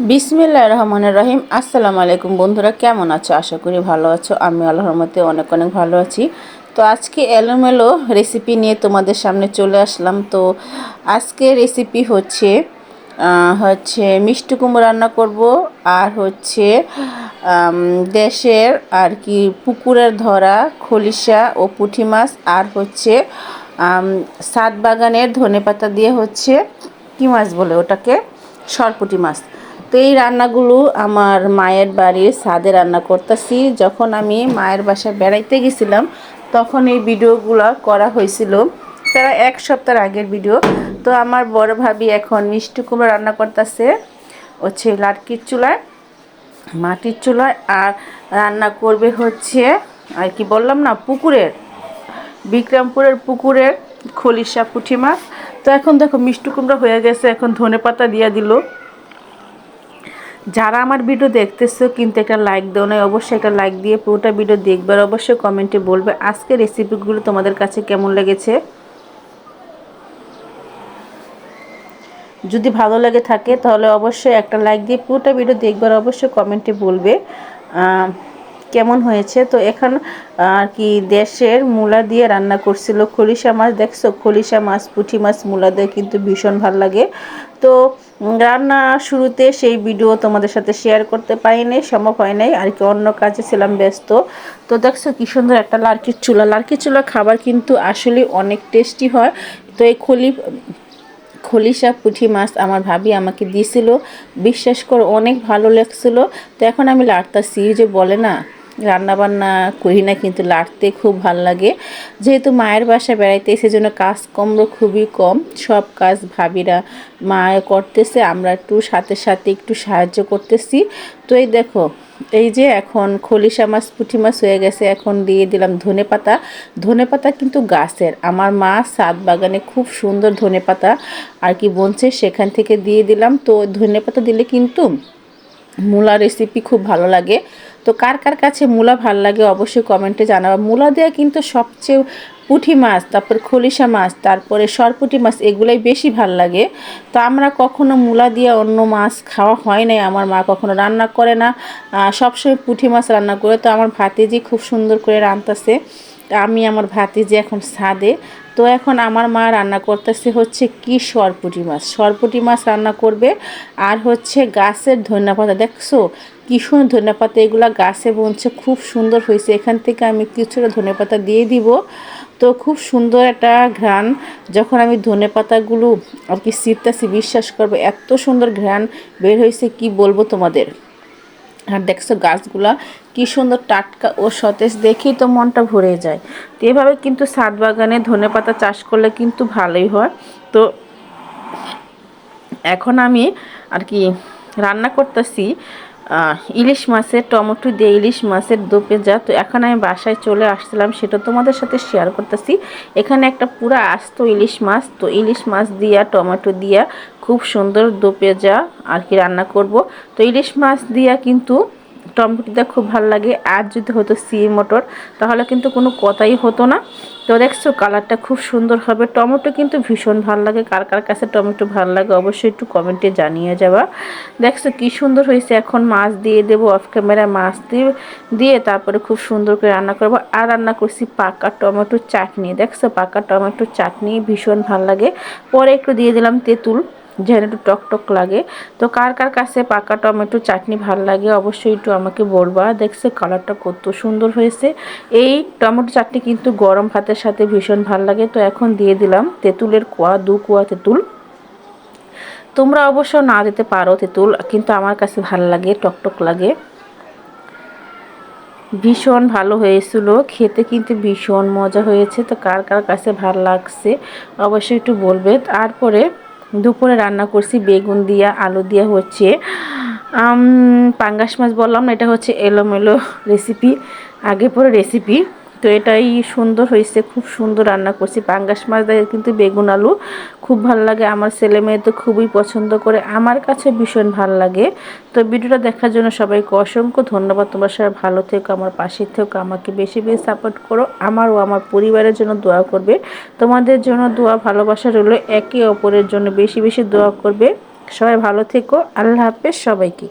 বিসমিল্লাহ রহমানের রহিম। আসসালামু আলাইকুম বন্ধুরা, কেমন আছো? আশা করি ভালো আছো। আমি আল্লাহর মতে অনেক অনেক ভালো আছি। তো আজকে এলোমেলো রেসিপি নিয়ে তোমাদের সামনে চলে আসলাম। তো আজকে রেসিপি হচ্ছে হচ্ছে মিষ্টি কুমড়ো রান্না করব আর হচ্ছে দেশের আর কি পুকুরের ধরা, খলিশা ও পুঁটি মাছ আর হচ্ছে সাত বাগানের ধনে পাতা দিয়ে হচ্ছে, কী মাছ বলে ওটাকে? সরপুটি মাছ। এই রান্নাগুলো আমার মায়ের বাড়ির সাদে রান্না করতেছি। যখন আমি মায়ের বাসায় বেড়াইতে গেছিলাম, তখন এই ভিডিওগুলো করা হয়েছিল। তারা এক সপ্তাহ আগের ভিডিও। তো আমার বড় ভাবি এখন মিষ্টি কুমড়ো রান্না করতেছে। হচ্ছে লাটকির চুলায়, মাটির চুলায়, আর রান্না করবে হচ্ছে, আর কি বললাম না, পুকুরের, বিক্রমপুরের পুকুরের খলিশা পুঁটি মাছ। তো এখন দেখো মিষ্টি কুমড়া হয়ে গেছে, এখন ধনে পাতা দিয়ে দিল। যারা আমার ভিডিও দেখতেছো, কিন্তু একটা লাইক দেও নাই, অবশ্যই একটা লাইক দিয়ে পুরোটা ভিডিও দেখবার অবশ্যই কমেন্টে বলবে আজকে রেসিপিগুলো তোমাদের কাছে কেমন লেগেছে। যদি ভালো লাগে থাকে, তাহলে অবশ্যই একটা লাইক দিয়ে পুরোটা ভিডিও দেখবার অবশ্যই কমেন্টে বলবে। কেমন হয়েছে? তো এখন আর কি দেশের মূলা দিয়ে রান্না করছিল? খলিশা মাছ দেখছ? খলিশা মাছ, পুঁটি মাছ, মূলা দিয়ে কিন্তু ভীষণ ভালো লাগে। তো রান্না শুরুতে সেই ভিডিও তোমাদের সাথে শেয়ার করতে পারিনি, সম্ভব হয় নাই। আর কি, অন্য কাজে ছিলাম ব্যস্ত। তো দেখছ কি সুন্দর একটা লার্কির চুলা। লার্কির চুলা খাবার কিন্তু আসলে অনেক টেস্টি হয়। তো এই খলি, খলিশা পুঁটি মাছ আমার ভাবি আমাকে দিয়েছিল। বিশ্বাস করে, অনেক ভালো লাগছিল। তো এখন আমি লাড়তাছি যে বলে না রান্নাবান্না করি না, কিন্তু লাড়তে খুব ভালো লাগে। যেহেতু মায়ের বাসায় বেড়াইতে সেজন্য কাজ কমলো খুবই কম, সব কাজ ভাবিরা মা করতেছে, আমরা একটু সাথে সাথে একটু সাহায্য করতেছি। তো এই দেখো, এই যে এখন খলিশা মাছ, পুঁটি মাছ হয়ে গেছে, এখন দিয়ে দিলাম ধনে পাতা। ধনে পাতা কিন্তু গাছের, আমার মা সাত বাগানে খুব সুন্দর ধনে পাতা আর কি বনছে, সেখান থেকে দিয়ে দিলাম। তো ধনে পাতা দিলে কিন্তু মূলা রেসিপি খুব ভালো লাগে। তো কার কার কাছে মূলা ভালো লাগে অবশ্যই কমেন্টে জানাবা। মূলা দেওয়া কিন্তু সবচেয়ে পুঁটি মাছ, তারপর খলিশা মাছ, তারপরে সরপুটি মাছ, এগুলাই বেশি ভালো লাগে। তো আমরা কখনো মূলা দিয়ে অন্য মাছ খাওয়া হয় নাই, আমার মা কখনো রান্না করে না। সবসময় পুঁটি মাছ রান্না করে। তো আমার ভাতিজি খুব সুন্দর করে রান্তাছে আমি আমার ভাতিজি এখন ছাদে। তো এখন আমার মা রান্না করতেছে হচ্ছে কি সরপুটি মাছ। সরপুটি মাছ রান্না করবে আর হচ্ছে গাছের ধন্যপাতা দেখছ? কি সুন্দর ধনেপাতা এগুলা গাছে বনছে, খুব সুন্দর হয়েছে। এখান থেকে আমি কিছুটা ধনেপাতা দিয়ে দিব। তো খুব সুন্দর একটা ঘ্রাণ। যখন আমি ধনে পাতাগুলো আর কি শীতটাছি বিশ্বাস করব, এত সুন্দর ঘ্রাণ বের হয়েছে, কি বলব তোমাদের? আর দেখছ গাছগুলা কি সুন্দর টাটকা ও সতেজ, দেখেই তো মনটা ভরে যায়। তো এভাবে কিন্তু সাত বাগানে ধনে পাতা চাষ করলে কিন্তু ভালোই হয়। তো এখন আমি আর কি রান্না করতেছি। ইলিশ মাছের, টমেটো দিয়ে ইলিশ মাছের দো পেঁজা তো এখন আমি বাসায় চলে আসছিলাম, সেটা তোমাদের সাথে শেয়ার করতেছি। এখানে একটা পুরা আস্ত ইলিশ মাছ। তো ইলিশ মাছ দিয়া, টমেটো দিয়া খুব সুন্দর দো পেঁজা আর কি রান্না করব। তো ইলিশ মাছ দিয়া কিন্তু টমেটোটা খুব ভালো লাগে। আর যদি হতো সি মটর, তাহলে কিন্তু কোনো কথাই হতো না। তো দেখছ, কালারটা খুব সুন্দর হবে। টমেটো কিন্তু ভীষণ ভালো লাগে। কার কার কাছে টমেটো ভালো লাগে অবশ্যই একটু কমেন্টে জানিয়ে যাবা। দেখছ, কি সুন্দর হয়েছে। এখন মাছ দিয়ে দেবো অফ ক্যামেরা মাছ দিয়ে দিয়ে তারপরে খুব সুন্দর করে রান্না করব। আর রান্না করছি পাকা টমেটো চাটনি। দেখছ, পাকা টমেটোর চাটনি ভীষণ ভালো লাগে। পরে একটু দিয়ে দিলাম তেঁতুল। যেন একটু টক টক লাগে। তো কার কার কাছে পাকা টমেটো চাটনি ভালো লাগে অবশ্যই একটু আমাকে বলবা। দেখছে কালারটা কত সুন্দর হয়েছে। এই টমেটো চাটনি কিন্তু গরম ভাতের সাথে ভীষণ ভালো লাগে। তো এখন দিয়ে দিলাম তেঁতুলের কোয়া, দু কোয়া তেঁতুল। তোমরা অবশ্য না দিতে পারো তেঁতুল, কিন্তু আমার কাছে ভালো লাগে টকটক লাগে। ভীষণ ভালো হয়েছিল, খেতে কিন্তু ভীষণ মজা হয়েছে। তো কার কার কাছে ভালো লাগছে অবশ্যই একটু বলবে। তারপরে দুপুরে রান্না করছি বেগুন দিয়া, আলু দিয়া হচ্ছে পাঙ্গাস মাছ বললাম এটা হচ্ছে এলোমেলো রেসিপি আগে পরে রেসিপি তো এটাই সুন্দর হয়েছে, খুব সুন্দর রান্না করছি। পাঙ্গাস মাছ দিয়ে কিন্তু বেগুন আলু খুব ভালো লাগে। আমার ছেলে মেয়ে তো খুবই পছন্দ করে, আমার কাছে ভীষণ ভালো লাগে। তো ভিডিওটা দেখার জন্য সবাইকে অসংখ্য ধন্যবাদ। তোমার সবাই ভালো থেকো, আমার পাশে থেকো, আমাকে বেশি বেশি সাপোর্ট করো। আমার ও আমার পরিবারের জন্য দোয়া করবে। তোমাদের জন্য দোয়া, ভালোবাসা রইল একে অপরের জন্য। বেশি বেশি দোয়া করবে। সবাই ভালো থেকো। আল্লাহ হাফেজ সবাইকে।